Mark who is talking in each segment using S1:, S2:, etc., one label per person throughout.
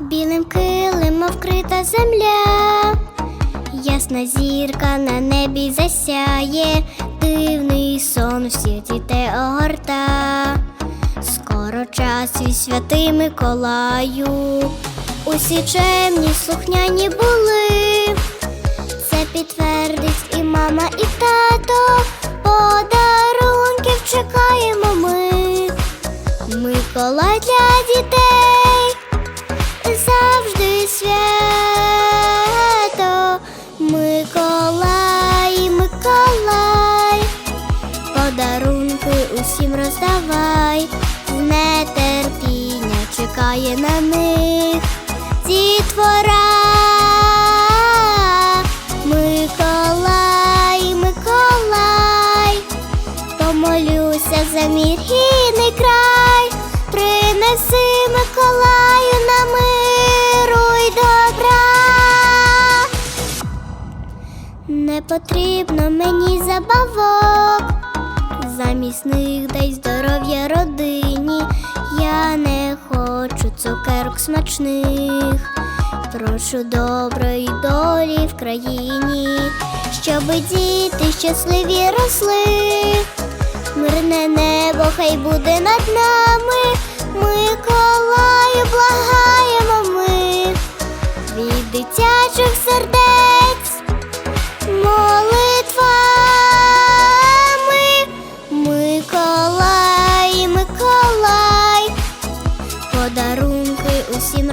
S1: білим килимом вкрита земля, ясна зірка на небі засяє, дивний сон всіх дітей огорта. Скоро час і святий Миколаю, усі чемні, слухняні були. Це підтвердить і мама, і тато. Подарунків чекаємо ми. Миколай для дітей усім роздавай, нетерпіння чекає на них дітвора. Миколай, Миколай, помолюся за мій рідний край, принеси Миколаю на миру й добра. Не потрібно мені забавок, замість них дай здоров'я родині. Я не хочу цукерок смачних. Прошу доброї долі в країні, щоби діти щасливі росли. Мирне небо хай буде над нами.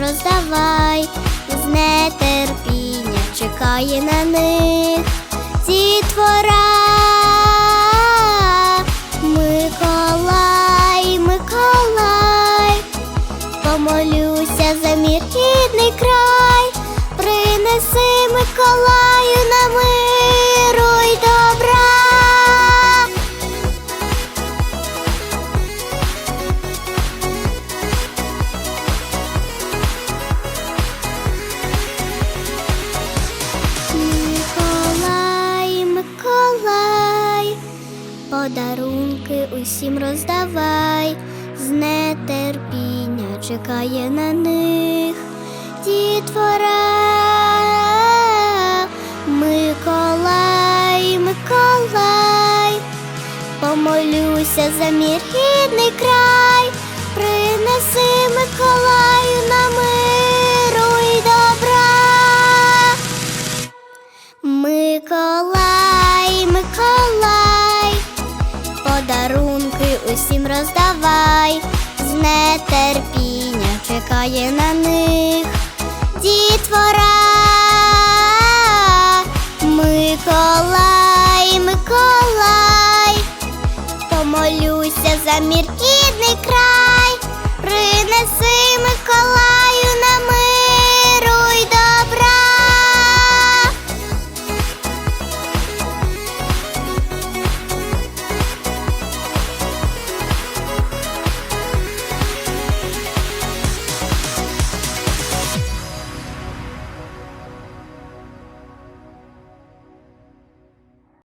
S1: Роздавай, з нетерпіння чекає на них дітвора. Миколай, Миколай, помолюся за мій рідний край, принеси Миколаю на миру подарунки усім роздавай, з нетерпіння чекає на них дітвора. Миколай, Миколай, помолюся за мій рідний край, принеси Миколаю на миру усім роздавай, з нетерпіння чекає на них дітвора. Миколай, Миколай, помолюся за мір рідний край, принеси Миколай.